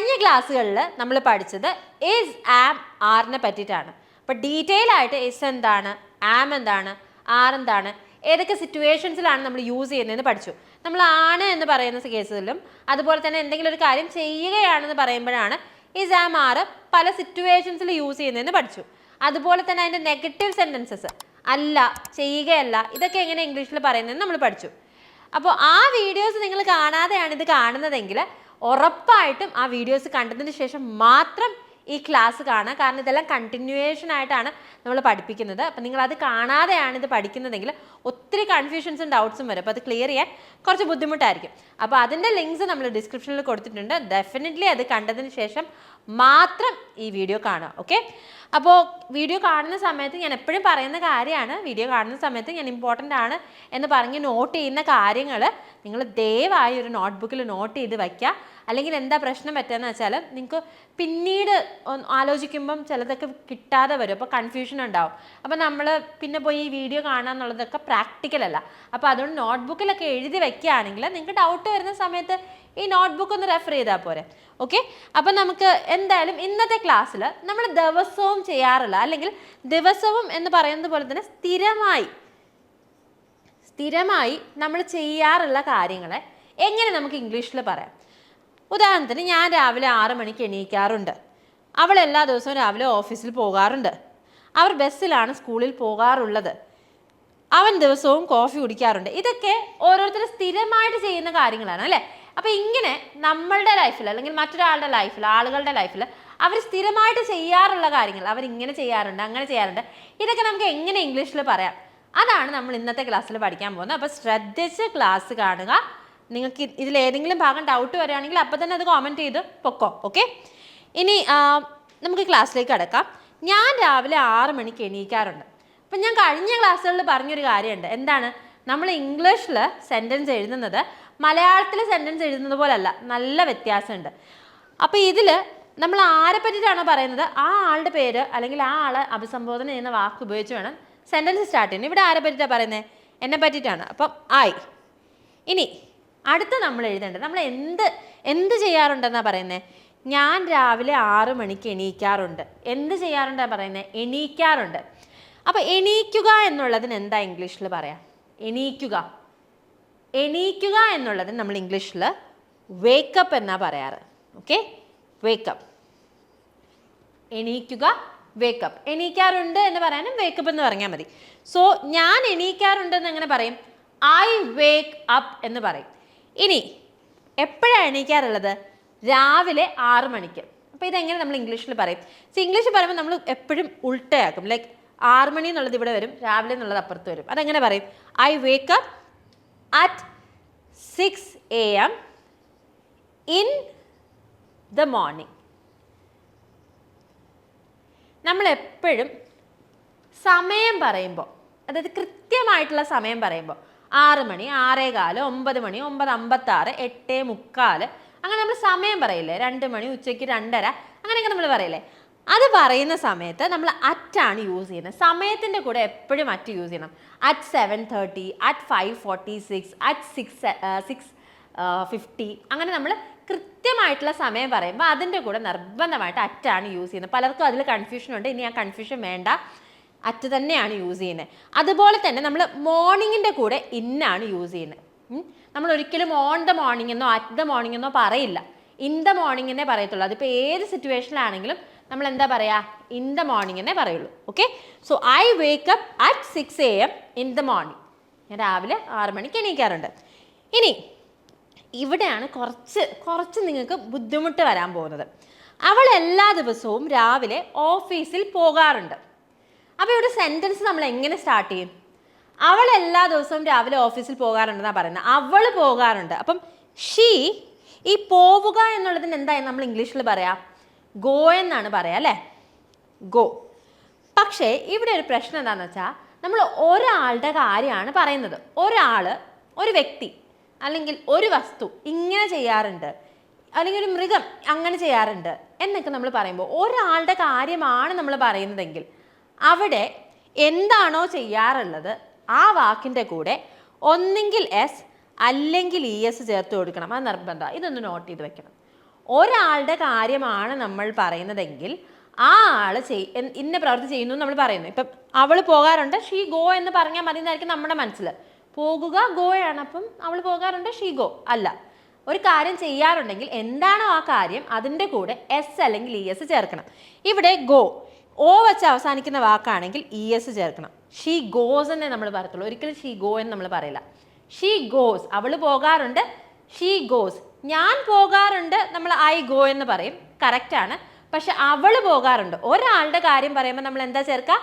കഴിഞ്ഞ ക്ലാസ്സുകളിൽ നമ്മൾ പഠിച്ചത് ഇസ് ആം ആറിനെ പറ്റിയിട്ടാണ്. അപ്പോൾ ഡീറ്റെയിൽ ആയിട്ട് ഇസ് എന്താണ് ആം എന്താണ് ആർ എന്താണ് ഏതൊക്കെ സിറ്റുവേഷൻസിലാണ് നമ്മൾ യൂസ് ചെയ്യുന്നതെന്ന് പഠിച്ചു. നമ്മൾ ആണ് എന്ന് പറയുന്ന കേസിലും അതുപോലെ തന്നെ എന്തെങ്കിലും ഒരു കാര്യം ചെയ്യുകയാണെന്ന് പറയുമ്പോഴാണ് ഇസ് ആം ആറ് പല സിറ്റുവേഷൻസിൽ യൂസ് ചെയ്യുന്നതെന്ന് പഠിച്ചു. അതുപോലെ തന്നെ അതിന്റെ നെഗറ്റീവ് സെന്റൻസസ് അല്ല ചെയ്യുകയല്ല ഇതൊക്കെ എങ്ങനെ ഇംഗ്ലീഷിൽ പറയുന്നതെന്ന് നമ്മൾ പഠിച്ചു. അപ്പോൾ ആ വീഡിയോസ് നിങ്ങൾ കാണാതെയാണ് ഇത് കാണുന്നതെങ്കിൽ ഉറപ്പായിട്ടും ആ വീഡിയോസ് കണ്ടതിന് ശേഷം മാത്രം ഈ ക്ലാസ് കാണുക. കാരണം ഇതെല്ലാം കണ്ടിന്യൂവേഷൻ ആയിട്ടാണ് നമ്മൾ പഠിപ്പിക്കുന്നത്. അപ്പം നിങ്ങൾ അത് കാണാതെയാണ് ഇത് പഠിക്കുന്നതെങ്കിൽ ഒത്തിരി കൺഫ്യൂഷൻസും ഡൗട്ട്സും വരും. അപ്പോൾ അത് ക്ലിയർ ചെയ്യാൻ കുറച്ച് ബുദ്ധിമുട്ടായിരിക്കും. അപ്പോൾ അതിന്റെ ലിങ്ക്സ് നമ്മൾ ഡിസ്ക്രിപ്ഷനിൽ കൊടുത്തിട്ടുണ്ട്. ഡെഫിനറ്റ്ലി അത് കണ്ടതിന് ശേഷം മാത്രം ഈ വീഡിയോ കാണുക. ഓക്കെ അപ്പോൾ വീഡിയോ കാണുന്ന സമയത്ത് ഞാൻ എപ്പോഴും പറയുന്ന കാര്യമാണ്. വീഡിയോ കാണുന്ന സമയത്ത് ഞാൻ ഇമ്പോർട്ടന്റ് ആണ് എന്ന് പറഞ്ഞ് നോട്ട് ചെയ്യുന്ന കാര്യങ്ങൾ നിങ്ങൾ ദയവായി ഒരു നോട്ട്ബുക്കിൽ നോട്ട് ചെയ്ത് വയ്ക്കുക. അല്ലെങ്കിൽ എന്താ പ്രശ്നം പറ്റുകയെന്ന് വെച്ചാൽ നിങ്ങൾക്ക് പിന്നീട് ആലോചിക്കുമ്പം ചിലതൊക്കെ കിട്ടാതെ വരും. അപ്പോൾ കൺഫ്യൂഷൻ ഉണ്ടാവും. അപ്പോൾ നമ്മൾ പിന്നെ പോയി ഈ വീഡിയോ കാണുക എന്നുള്ളതൊക്കെ പ്രാക്ടിക്കൽ അല്ല. അപ്പോൾ അതുകൊണ്ട് നോട്ട്ബുക്കിലൊക്കെ എഴുതി വെക്കുകയാണെങ്കിൽ നിങ്ങൾക്ക് ഡൗട്ട് വരുന്ന സമയത്ത് ഈ നോട്ട്ബുക്ക് ഒന്ന് റെഫർ ചെയ്താൽ പോരെ. ഓക്കെ അപ്പം നമുക്ക് എന്തായാലും ഇന്നത്തെ ക്ലാസ്സിൽ നമ്മൾ ദിവസവും ചെയ്യാറില്ല. അല്ലെങ്കിൽ ദിവസവും എന്ന് പറയുന്നത് പോലെ തന്നെ സ്ഥിരമായി സ്ഥിരമായി നമ്മൾ ചെയ്യാറുള്ള കാര്യങ്ങളെ എങ്ങനെ നമുക്ക് ഇംഗ്ലീഷിൽ പറയാം? ഉദാഹരണത്തിന് ഞാൻ രാവിലെ ആറ് മണിക്ക് എണീക്കാറുണ്ട്. അവൾ എല്ലാ ദിവസവും രാവിലെ ഓഫീസിൽ പോകാറുണ്ട്. അവർ ബസ്സിലാണ് സ്കൂളിൽ പോകാറുള്ളത്. അവൻ ദിവസവും കോഫി കുടിക്കാറുണ്ട്. ഇതൊക്കെ ഓരോരുത്തർ സ്ഥിരമായിട്ട് ചെയ്യുന്ന കാര്യങ്ങളാണ് അല്ലേ? അപ്പോൾ ഇങ്ങനെ നമ്മളുടെ ലൈഫിൽ അല്ലെങ്കിൽ മറ്റൊരാളുടെ ലൈഫിൽ ആളുകളുടെ ലൈഫിൽ അവർ സ്ഥിരമായിട്ട് ചെയ്യാറുള്ള കാര്യങ്ങൾ അവർ ഇങ്ങനെ ചെയ്യാറുണ്ട് അങ്ങനെ ചെയ്യാറുണ്ട്. ഇതൊക്കെ നമുക്ക് എങ്ങനെ ഇംഗ്ലീഷിൽ പറയാം? അതാണ് നമ്മൾ ഇന്നത്തെ ക്ലാസ്സിൽ പഠിക്കാൻ പോകുന്നത്. അപ്പോൾ ശ്രദ്ധിച്ച് ക്ലാസ് കാണുക. നിങ്ങൾക്ക് ഇതിൽ ഏതെങ്കിലും ഭാഗം ഡൗട്ട് വരികയാണെങ്കിൽ അപ്പോൾ തന്നെ അത് കോമന്റ് ചെയ്ത് പൊക്കോ ഓക്കെ ഇനി നമുക്ക് ക്ലാസ്സിലേക്ക് കടക്കാം ഞാൻ രാവിലെ ആറ് മണിക്ക് എണീക്കാറുണ്ട്. അപ്പം ഞാൻ കഴിഞ്ഞ ക്ലാസ്സുകളിൽ പറഞ്ഞൊരു കാര്യമുണ്ട്. എന്താണ്? നമ്മൾ ഇംഗ്ലീഷിൽ സെന്റൻസ് എഴുതുന്നത് മലയാളത്തിൽ സെന്റൻസ് എഴുതുന്നത് പോലല്ല നല്ല വ്യത്യാസമുണ്ട്. അപ്പോൾ ഇതിൽ നമ്മൾ ആരെ പറ്റിയിട്ടാണോ പറയുന്നത്? ആ ആളുടെ പേര് അല്ലെങ്കിൽ ആ ആളെ അഭിസംബോധന ചെയ്യുന്ന വാക്ക് ഉപയോഗിച്ച് വേണം സെന്റൻസ് സ്റ്റാർട്ട് ചെയ്യുന്നത്. ഇവിടെ ആരെ പറ്റിയിട്ടാണ് പറയുന്നത്? എന്നെ പറ്റിയിട്ടാണ്. അപ്പം ആയി. ഇനി അടുത്ത നമ്മൾ എഴുതേണ്ടത് നമ്മൾ എന്ത് എന്ത് ചെയ്യാറുണ്ടെന്നാണ് പറയുന്നത് ഞാൻ രാവിലെ ആറ് മണിക്ക് എണീക്കാറുണ്ട്. എന്ത് ചെയ്യാറുണ്ടെന്നാണ് പറയുന്നത് എണീക്കാറുണ്ട്. അപ്പോൾ എണീക്കുക എന്നുള്ളതിന് എന്താ ഇംഗ്ലീഷിൽ പറയാം? എണീക്കുക. എണീക്കുക എന്നുള്ളതിന് നമ്മൾ ഇംഗ്ലീഷിൽ വേക്കപ്പ് എന്നാ പറയാറ്. ഓക്കെ വേക്കപ്പ് എണീക്കുക വേക്കപ്പ് എണീക്കാറുണ്ട് എന്ന് പറയാനും വേക്കപ്പ് എന്ന് പറഞ്ഞാൽ മതി. സോ ഞാൻ എണീക്കാറുണ്ട് എന്ന് എങ്ങനെ പറയും? ഐ വേക്ക് അപ്പ് എന്ന് പറയും. ഇനി എപ്പോഴാണ് എണീക്കാറുള്ളത്? രാവിലെ ആറ് മണിക്ക്. അപ്പോൾ ഇതെങ്ങനെ നമ്മൾ ഇംഗ്ലീഷിൽ പറയും? സോ ഇംഗ്ലീഷിൽ പറയുമ്പോൾ നമ്മൾ എപ്പോഴും ഉൾട്ടയാക്കും. ലൈക്ക് ആറ് മണി എന്നുള്ളത് ഇവിടെ വരും രാവിലെ എന്നുള്ളത് അപ്പുറത്ത് വരും. അതെങ്ങനെ പറയും? I wake up at six A M in the morning നമ്മൾ എപ്പോഴും സമയം പറയുമ്പോൾ അതായത് കൃത്യമായിട്ടുള്ള സമയം പറയുമ്പോൾ ആറ് മണി ആറേ കാൽ ഒമ്പത് മണി ഒമ്പത് അമ്പത്താറ് എട്ട് മുക്കാൽ. അങ്ങനെ നമ്മൾ സമയം പറയില്ലേ? രണ്ട് മണി ഉച്ചയ്ക്ക് രണ്ടര. അങ്ങനെയൊക്കെ നമ്മൾ പറയില്ലേ? അത് പറയുന്ന സമയത്ത് നമ്മൾ അറ്റാണ് യൂസ് ചെയ്യുന്നത്. സമയത്തിന്റെ കൂടെ എപ്പോഴും അറ്റ് യൂസ് ചെയ്യണം. At seven thirty at five forty six at six six fifty അങ്ങനെ നമ്മൾ കൃത്യമായിട്ടുള്ള സമയം പറയുമ്പോൾ അതിന്റെ കൂടെ നിർബന്ധമായിട്ട് അറ്റാണ് യൂസ് ചെയ്യുന്നത്. പലർക്കും അതിൽ കൺഫ്യൂഷൻ ഉണ്ട്. ഇനി ആ കൺഫ്യൂഷൻ വേണ്ട. അറ്റ് തന്നെയാണ് യൂസ് ചെയ്യുന്നത്. അതുപോലെ തന്നെ നമ്മൾ മോർണിംഗിന്റെ കൂടെ ഇന്നാണ് യൂസ് ചെയ്യുന്നത്. നമ്മൾ ഒരിക്കലും ഓൺ ദ മോർണിംഗ് എന്നോ അറ്റ് ദ മോർണിംഗ് എന്നോ പറയില്ല. ഇൻ ദ മോർണിംഗ് എന്നേ പറയത്തുള്ളൂ. അതിപ്പോൾ ഏത് സിറ്റുവേഷനിലാണെങ്കിലും നമ്മൾ എന്താ പറയുക ഇൻ ദ മോർണിംഗ് എന്നേ പറയുള്ളൂ. Okay so I wake up at six A M in the morning ഞാൻ രാവിലെ ആറ് മണിക്ക് എണീക്കാറുണ്ട്. ഇനി ഇവിടെയാണ് കുറച്ച് കുറച്ച് നിങ്ങൾക്ക് ബുദ്ധിമുട്ട് വരാൻ പോകുന്നത്. അവൾ എല്ലാ ദിവസവും രാവിലെ ഓഫീസിൽ പോകാറുണ്ട്. അപ്പോൾ ഇവിടെ സെന്റൻസ് നമ്മൾ എങ്ങനെ സ്റ്റാർട്ട് ചെയ്യും? അവൾ എല്ലാ ദിവസവും രാവിലെ ഓഫീസിൽ പോകാറുണ്ടെന്നാണ് പറയുന്നത്. അവൾ പോകാറുണ്ട്. അപ്പം ഷീ ഈ പോവുക എന്നുള്ളതിന് എന്തായാലും നമ്മൾ ഇംഗ്ലീഷിൽ പറയാം. ഗോ എന്നാണ് പറയാം അല്ലേ? ഗോ പക്ഷേ ഇവിടെ ഒരു പ്രശ്നം എന്താണെന്ന് വെച്ചാൽ നമ്മൾ ഒരാളുടെ കാര്യമാണ് പറയുന്നത്. ഒരാൾ ഒരു വ്യക്തി അല്ലെങ്കിൽ ഒരു വസ്തു ഇങ്ങനെ ചെയ്യാറുണ്ട്. അല്ലെങ്കിൽ ഒരു മൃഗം അങ്ങനെ ചെയ്യാറുണ്ട്. എന്നൊക്കെ നമ്മൾ പറയുമ്പോൾ ഒരാളുടെ കാര്യമാണ് നമ്മൾ പറയുന്നതെങ്കിൽ അവിടെ എന്താണോ ചെയ്യാറുള്ളത് ആ വാക്കിന്റെ കൂടെ ഒന്നെങ്കിൽ എസ് അല്ലെങ്കിൽ ഇ എസ് ചേർത്ത് കൊടുക്കണം. അത് നിർബന്ധം ഇതൊന്ന് നോട്ട് ചെയ്ത് വെക്കണം. ഒരാളുടെ കാര്യമാണ് നമ്മൾ പറയുന്നതെങ്കിൽ ആ ആൾ ചെയ് ഇന്ന പ്രവൃത്തി ചെയ്യുന്നു നമ്മൾ പറയുന്നു. ഇപ്പം അവൾ പോകാറുണ്ട് ഷീ ഗോ എന്ന് പറഞ്ഞാൽ മതി എന്നായിരിക്കും നമ്മുടെ മനസ്സിൽ. പോകുക ഗോയാണ് അപ്പം അവൾ പോകാറുണ്ട് ഷീ ഗോ അല്ല. ഒരു കാര്യം ചെയ്യാറുണ്ടെങ്കിൽ എന്താണോ ആ കാര്യം അതിന്റെ കൂടെ എസ് അല്ലെങ്കിൽ ഇ എസ് ചേർക്കണം. ഇവിടെ ഗോ ഓ വെച്ച് അവസാനിക്കുന്ന വാക്കാണെങ്കിൽ ഇ എസ് ചേർക്കണം. ഷീ ഗോസ് എന്നേ നമ്മൾ പറയത്തുള്ളൂ. ഒരിക്കലും ഷീ ഗോ എന്ന് നമ്മൾ പറയില്ല. ഷീ ഗോസ് അവൾ പോകാറുണ്ട്. ഷീ ഗോസ് ഞാൻ പോകാറുണ്ട്. നമ്മൾ ഐ ഗോ എന്ന് പറയും. കറക്റ്റാണ് പക്ഷെ അവൾ പോകാറുണ്ട്. ഒരാളുടെ കാര്യം പറയുമ്പോൾ നമ്മൾ എന്താ ചേർക്കുക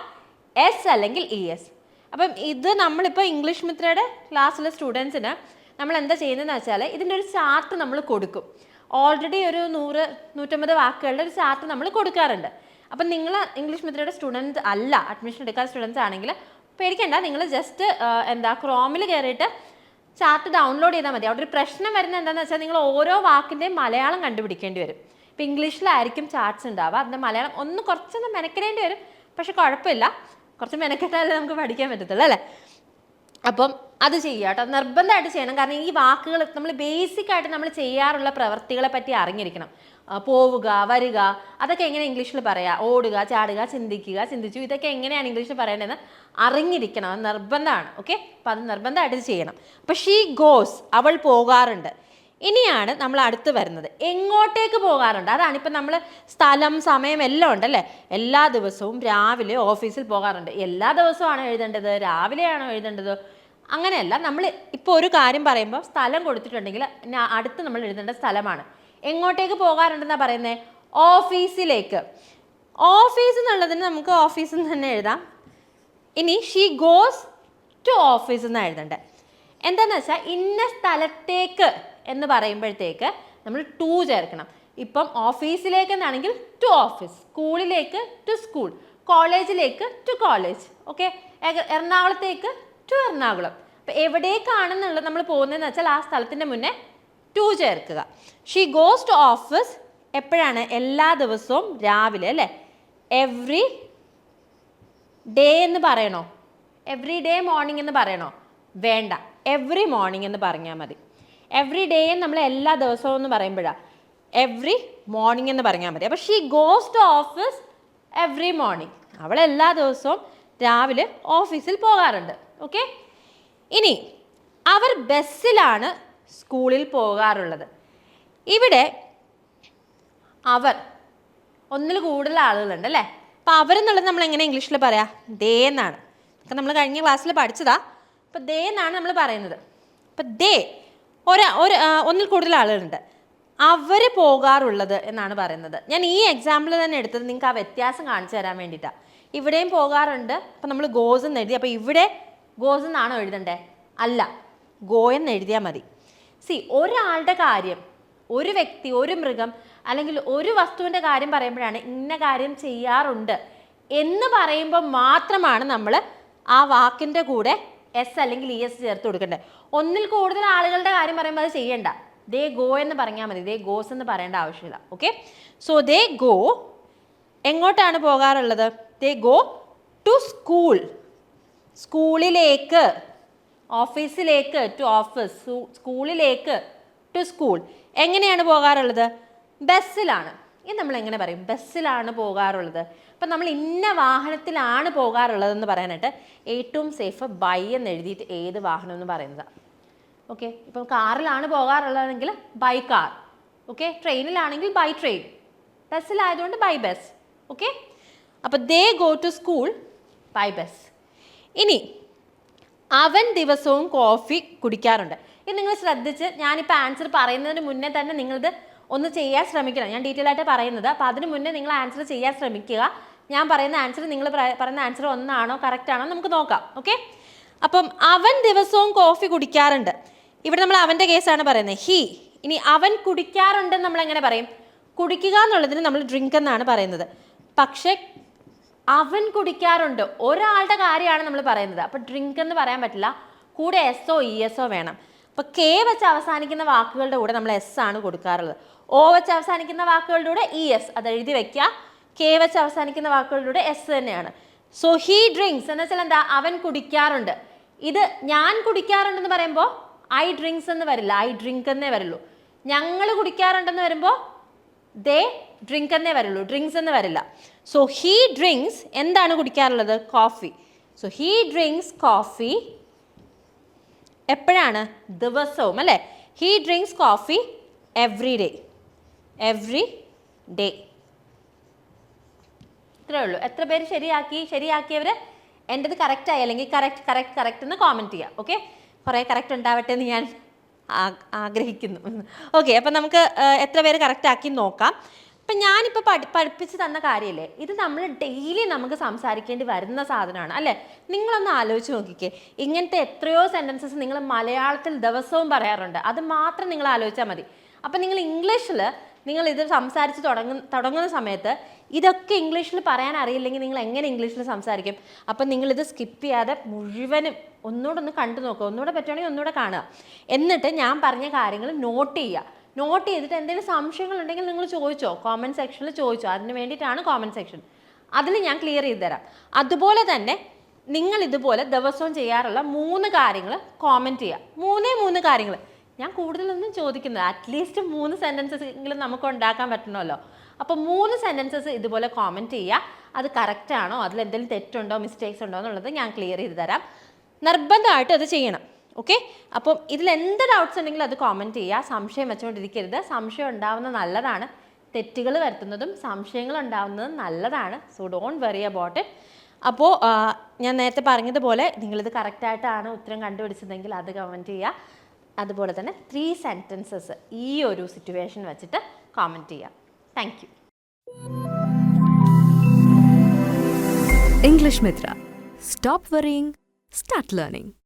എസ് അല്ലെങ്കിൽ ഇ എസ് അപ്പം ഇത് നമ്മളിപ്പോൾ ഇംഗ്ലീഷ് മിത്രയുടെ ക്ലാസ്സിലെ സ്റ്റുഡൻസിന് നമ്മൾ എന്താ ചെയ്യുന്നതെന്ന് വെച്ചാൽ ഇതിന്റെ ഒരു ചാർട്ട് നമ്മൾ കൊടുക്കും. ഓൾറെഡി ഒരു നൂറ് നൂറ്റമ്പത് വാക്കുകളുടെ ഒരു ചാർട്ട് നമ്മൾ കൊടുക്കാറുണ്ട്. അപ്പം നിങ്ങൾ ഇംഗ്ലീഷ് മിത്രയുടെ സ്റ്റുഡന്റ് അല്ല അഡ്മിഷൻ എടുക്കാത്ത സ്റ്റുഡൻസ് ആണെങ്കിൽ പേടിക്കണ്ട. നിങ്ങൾ ജസ്റ്റ് എന്താ ക്രോമിൽ കയറിയിട്ട് ചാർട്ട് ഡൗൺലോഡ് ചെയ്താൽ മതി. അവിടെ ഒരു പ്രശ്നം വരുന്നത് എന്താണെന്ന് വെച്ചാൽ നിങ്ങൾ ഓരോ വാക്കിന്റെയും മലയാളം കണ്ടുപിടിക്കേണ്ടി വരും. ഇപ്പം ഇംഗ്ലീഷിലായിരിക്കും ചാർട്ട്സ് ഉണ്ടാവുക. അതിന്റെ മലയാളം ഒന്ന് കുറച്ചൊന്ന് മെനക്കെടേണ്ടി വരും. പക്ഷെ കുഴപ്പമില്ല. കുറച്ച് മെനക്കെട്ടാലേ നമുക്ക് പഠിക്കാൻ പറ്റത്തുള്ളൂ അല്ലേ? അപ്പം അത് ചെയ്യുക കേട്ടോ. നിർബന്ധമായിട്ട് ചെയ്യണം. കാരണം ഈ വാക്കുകൾ നമ്മൾ ബേസിക് ആയിട്ട് നമ്മൾ ചെയ്യാറുള്ള പ്രവൃത്തികളെ പറ്റി അറിഞ്ഞിരിക്കണം. പോവുക വരിക അതൊക്കെ എങ്ങനെ ഇംഗ്ലീഷിൽ പറയാ? ഓടുക ചാടുക ചിന്തിക്കുക ചിന്തിച്ചു. ഇതൊക്കെ എങ്ങനെയാണ് ഇംഗ്ലീഷിൽ പറയേണ്ടതെന്ന് അറിഞ്ഞിരിക്കണം അത് നിർബന്ധമാണ് ഓക്കെ അപ്പം അത് നിർബന്ധമായിട്ട് ചെയ്യണം. അപ്പം ഷീ ഗോസ് അവൾ പോകാറുണ്ട്. ഇനിയാണ് നമ്മൾ അടുത്ത് വരുന്നത്. എങ്ങോട്ടേക്ക് പോകാറുണ്ട്? അതാണ് ഇപ്പം നമ്മൾ സ്ഥലം സമയം എല്ലാം ഉണ്ടല്ലേ എല്ലാ ദിവസവും രാവിലെ ഓഫീസിൽ പോകാറുണ്ട്. എല്ലാ ദിവസവുമാണ് എഴുതേണ്ടത്? രാവിലെയാണോ എഴുതേണ്ടത്? അങ്ങനെയല്ല. നമ്മൾ ഇപ്പോൾ ഒരു കാര്യം പറയുമ്പോൾ സ്ഥലം കൊടുത്തിട്ടുണ്ടെങ്കിൽ അടുത്ത് നമ്മൾ എഴുതേണ്ട സ്ഥലമാണ്. എങ്ങോട്ടേക്ക് പോകാറുണ്ടെന്നാണ് പറയുന്നത് ഓഫീസിലേക്ക്. ഓഫീസ് എന്നുള്ളതിന് നമുക്ക് ഓഫീസ് എന്ന് തന്നെ എഴുതാം. ഇനി ഷീ ഗോസ് ടു ഓഫീസ് എന്ന് എഴുതണ്ടേ. എന്താന്ന് വെച്ചാൽ ഇന്ന സ്ഥലത്തേക്ക് എന്ന് പറയുമ്പോഴത്തേക്ക് നമ്മൾ ടു ചേർക്കണം. ഇപ്പം ഓഫീസിലേക്ക് എന്നാണെങ്കിൽ ടു ഓഫീസ് സ്കൂളിലേക്ക് ടു സ്കൂൾ കോളേജിലേക്ക് ടു കോളേജ് ഓക്കെ എറണാകുളത്തേക്ക് ടു എറണാകുളം. അപ്പം എവിടേക്കാണെന്നുള്ളത് നമ്മൾ പോകുന്നതെന്ന് വെച്ചാൽ ആ സ്ഥലത്തിന്റെ മുന്നേ ടു ചേർക്കുക. ഷീ ഗോസ് ടു ഓഫീസ് എപ്പോഴാണ്? എല്ലാ ദിവസവും രാവിലെ അല്ലേ? എവ്രി ഡേ എന്ന് പറയണോ? എവ്രി ഡേ മോർണിംഗ് എന്ന് പറയണോ? വേണ്ട. എവ്രി മോർണിംഗ് എന്ന് പറഞ്ഞാൽ മതി. എവ്രി ഡേ നമ്മൾ എല്ലാ ദിവസവും എന്ന് പറയുമ്പോഴാണ് എവ്രി മോർണിംഗ് എന്ന് പറഞ്ഞാൽ മതി. അപ്പോൾ she goes to office every morning അവൾ എല്ലാ ദിവസവും രാവിലെ ഓഫീസിൽ പോകാറുണ്ട്. ഓക്കെ ഇനി അവർ ബസ്സിലാണ് സ്കൂളിൽ പോകാറുള്ളത്. ഇവിടെ അവർ ഒന്നിൽ കൂടുതൽ ആളുകളുണ്ട് അല്ലേ? അപ്പം അവരെന്നുള്ളത് നമ്മൾ എങ്ങനെ ഇംഗ്ലീഷിൽ പറയാം? ദേ എന്നാണ്. നമ്മൾ കഴിഞ്ഞ ക്ലാസ്സിൽ പഠിച്ചതാ. അപ്പം ദേ എന്നാണ് നമ്മൾ പറയുന്നത്. അപ്പം ദേ ഒരു ഒരു ഒന്നിൽ കൂടുതൽ ആളുകളുണ്ട്. അവർ പോകാറുള്ളത് എന്നാണ് പറയുന്നത്. ഞാൻ ഈ എക്സാമ്പിൾ തന്നെ എടുത്തത് നിങ്ങൾക്ക് ആ വ്യത്യാസം കാണിച്ചു തരാൻ വേണ്ടിയിട്ടാണ് ഇവിടെയും പോകാറുണ്ട്. അപ്പം നമ്മൾ ഗോസ് എന്ന് എഴുതി. അപ്പോൾ ഇവിടെ ഗോസ് എന്നാണോ എഴുതണ്ടേ? അല്ല ഗോ എന്ന് എഴുതിയാൽ മതി. സി ഒരാളുടെ കാര്യം ഒരു വ്യക്തി ഒരു മൃഗം അല്ലെങ്കിൽ ഒരു വസ്തുവിന്റെ കാര്യം പറയുമ്പോഴാണ് ഇന്ന കാര്യം ചെയ്യാറുണ്ട് എന്ന് പറയുമ്പോൾ മാത്രമാണ് നമ്മൾ ആ വാക്കിന്റെ കൂടെ എസ് അല്ലെങ്കിൽ ഇ എസ് ചേർത്ത് കൊടുക്കേണ്ടത്. ഒന്നിൽ കൂടുതൽ ആളുകളുടെ കാര്യം പറയുമ്പോൾ അത് ചെയ്യേണ്ട. ദേ ഗോ എന്ന് പറഞ്ഞാൽ മതി. ദേ ഗോസ് എന്ന് പറയേണ്ട ആവശ്യമില്ല. ഓക്കെ സോ ദേ ഗോ എങ്ങോട്ടാണ് പോകാറുള്ളത്? They go to school. സ്കൂളിലേക്ക്. ഓഫീസിലേക്ക് ടു ഓഫീസ് സ്കൂളിലേക്ക് ടു സ്കൂൾ എങ്ങനെയാണ് പോകാറുള്ളത്? ബസ്സിലാണ്. ഇത് നമ്മൾ എങ്ങനെ പറയും? ബസ്സിലാണ് പോകാറുള്ളത്. അപ്പം നമ്മൾ ഇന്ന വാഹനത്തിലാണ് പോകാറുള്ളതെന്ന് പറയാനായിട്ട് ഏറ്റവും സേഫ് ബൈ എന്ന് എഴുതിയിട്ട് ഏത് വാഹനം എന്ന് പറയുന്നത്. ഓക്കെ ഇപ്പം കാറിലാണ് പോകാറുള്ളതെങ്കിൽ ബൈ കാർ ഓക്കെ ട്രെയിനിലാണെങ്കിൽ ബൈ ട്രെയിൻ ബസ്സിലായതുകൊണ്ട് ബൈ ബസ് ഓക്കെ അപ്പോൾ they go to school by bus ഇനി അവൻ ദിവസവും കോഫി കുടിക്കാറുണ്ട്. ഇത് നിങ്ങൾ ശ്രദ്ധിച്ച് ഞാനിപ്പോൾ ആൻസർ പറയുന്നതിന് മുന്നേ തന്നെ നിങ്ങളിത് ഒന്ന് ചെയ്യാൻ ശ്രമിക്കണം. ഞാൻ ഡീറ്റെയിൽ ആയിട്ട് പറയുന്നത്. അപ്പോൾ അതിന് മുന്നേ നിങ്ങൾ ആൻസർ ചെയ്യാൻ ശ്രമിക്കുക. ഞാൻ പറയുന്ന ആൻസർ നിങ്ങൾ പറയുന്ന ആൻസർ ഒന്നാണോ കറക്റ്റ് ആണോ നമുക്ക് നോക്കാം. ഓക്കെ അപ്പം അവൻ ദിവസവും കോഫി കുടിക്കാറുണ്ട്. ഇവിടെ നമ്മൾ അവന്റെ കേസാണ് പറയുന്നത്. ഹി ഇനി അവൻ കുടിക്കാറുണ്ടെന്ന് നമ്മൾ എങ്ങനെ പറയും? കുടിക്കുക എന്നുള്ളതിന് നമ്മൾ ഡ്രിങ്ക് എന്നാണ് പറയുന്നത്. പക്ഷേ അവൻ കുടിക്കാറുണ്ട്. ഒരാളുടെ കാര്യമാണ് നമ്മൾ പറയുന്നത്. അപ്പോൾ ഡ്രിങ്ക് എന്ന് പറയാൻ പറ്റില്ല. കൂടെ S O E S O വേണം. അപ്പോൾ കെ വെച്ച് അവസാനിക്കുന്ന വാക്കുകളുടെ കൂടെ നമ്മൾ എസ് ആണ് കൊടുക്കാറുള്ളത്. ഒ വെച്ച് അവസാനിക്കുന്ന വാക്കുകളുടെ കൂടെ ഇ എസ് അത് എഴുതി വെക്കുക കെ വെച്ച് അവസാനിക്കുന്ന വാക്കുകളുടെ കൂടെ എസ് തന്നെയാണ്. സോ ഹീ ഡ്രിങ്ക്സ് എന്ന് വെച്ചാൽ എന്താ? അവൻ കുടിക്കാറുണ്ട്. ഇത് ഞാൻ കുടിക്കാറുണ്ടെന്ന് പറയുമ്പോൾ ഐ ഡ്രിങ്ക്സ് എന്ന് വരില്ല. ഐ ഡ്രിങ്ക് എന്നേ വരുള്ളൂ. ഞങ്ങൾ കുടിക്കാറുണ്ടെന്ന് വരുമ്പോൾ ദേ ഡ്രിങ്ക് എന്നേ വരുള്ളൂ ഡ്രിങ്ക്സ് എന്ന് വരില്ല. സോ ഹീ ഡ്രിങ്ക്സ് എന്താണ് കുടിക്കാറുള്ളത്? Coffee so he drinks coffee എപ്പോഴാണ്? ദിവസവും അല്ലേ? He drinks coffee every day every day ഇത്രേ ഉള്ളൂ. എത്ര പേര് ശരിയാക്കി? ശരിയാക്കിയവർ എന്റെത് കറക്റ്റ് ആയി? അല്ലെങ്കിൽ കറക്റ്റ് കറക്റ്റ് കറക്റ്റ് എന്ന് കോമന്റ് ചെയ്യാം. ഓക്കെ കുറേ കറക്റ്റ് ഉണ്ടാവട്ടെ എന്ന് ഞാൻ ആഗ്രഹിക്കുന്നു. ഓക്കെ അപ്പം നമുക്ക് എത്ര പേര് കറക്റ്റ് ആക്കി നോക്കാം. ഇപ്പം ഞാനിപ്പോൾ പഠി പഠിപ്പിച്ച് തന്ന കാര്യമല്ലേ ഇത് നമ്മൾ ഡെയിലി നമുക്ക് സംസാരിക്കേണ്ടി വരുന്ന സാധനമാണ് അല്ലേ? നിങ്ങളൊന്ന് ആലോചിച്ച് നോക്കിക്കേ. ഇങ്ങനത്തെ എത്രയോ സെന്റൻസസ് നിങ്ങൾ മലയാളത്തിൽ ദിവസവും പറയാറുണ്ട്. അത് മാത്രം നിങ്ങൾ ആലോചിച്ചാൽ മതി. അപ്പം നിങ്ങൾ ഇംഗ്ലീഷിൽ നിങ്ങൾ ഇത് സംസാരിച്ച് തുടങ്ങുന്ന തുടങ്ങുന്ന സമയത്ത് ഇതൊക്കെ ഇംഗ്ലീഷിൽ പറയാൻ അറിയില്ലെങ്കിൽ നിങ്ങൾ എങ്ങനെ ഇംഗ്ലീഷിൽ സംസാരിക്കും? അപ്പം നിങ്ങളിത് സ്കിപ്പ് ചെയ്യാതെ മുഴുവനും ഒന്നുകൂടെ ഒന്ന് കണ്ടു നോക്കുക ഒന്നുകൂടെ പറ്റുവാണെങ്കിൽ ഒന്നുകൂടെ കാണുക. എന്നിട്ട് ഞാൻ പറഞ്ഞ കാര്യങ്ങൾ നോട്ട് ചെയ്യുക. നോട്ട് ചെയ്തിട്ട് എന്തെങ്കിലും സംശയങ്ങളുണ്ടെങ്കിൽ നിങ്ങൾ ചോദിച്ചോ. കോമന്റ് സെക്ഷനിൽ ചോദിച്ചോ. അതിന് വേണ്ടിയിട്ടാണ് കോമന്റ് സെക്ഷൻ അതിൽ ഞാൻ ക്ലിയർ ചെയ്ത് തരാം. അതുപോലെ തന്നെ നിങ്ങൾ ഇതുപോലെ ദിവസവും ചെയ്യാറുള്ള മൂന്ന് കാര്യങ്ങൾ കോമന്റ് ചെയ്യുക. മൂന്നേ മൂന്ന് കാര്യങ്ങൾ. ഞാൻ കൂടുതലൊന്നും ചോദിക്കുന്നത് അറ്റ്ലീസ്റ്റ് മൂന്ന് സെന്റൻസസ് എങ്കിലും നമുക്ക് ഉണ്ടാക്കാൻ പറ്റണമല്ലോ. അപ്പോൾ മൂന്ന് സെന്റൻസസ് ഇതുപോലെ കോമന്റ് ചെയ്യുക. അത് കറക്റ്റ് ആണോ? അതിൽ എന്തെങ്കിലും തെറ്റുണ്ടോ? മിസ്റ്റേക്സ് ഉണ്ടോ? എന്നുള്ളത് ഞാൻ ക്ലിയർ ചെയ്ത് തരാം. നിർബന്ധമായിട്ട് അത് ചെയ്യണം. ഓക്കെ അപ്പം ഇതിൽ എന്ത് ഡൗട്ട്സ് ഉണ്ടെങ്കിലും അത് കോമന്റ് ചെയ്യുക. സംശയം വെച്ചുകൊണ്ടിരിക്കരുത് സംശയം ഉണ്ടാവുന്നത് നല്ലതാണ്. തെറ്റുകൾ വരുത്തുന്നതും സംശയങ്ങൾ ഉണ്ടാവുന്നതും നല്ലതാണ്. സോ ഡോണ്ട് വെറി അബൌട്ട് അപ്പോൾ ഞാൻ നേരത്തെ പറഞ്ഞതുപോലെ നിങ്ങളിത് കറക്റ്റായിട്ടാണ് ഉത്തരം കണ്ടുപിടിച്ചതെങ്കിൽ അത് കമന്റ് ചെയ്യുക. അതുപോലെ തന്നെ ത്രീ സെന്റൻസസ് ഈ ഒരു സിറ്റുവേഷൻ വെച്ചിട്ട് കോമന്റ് ചെയ്യാം. Thank you English Mitra stop worrying start learning.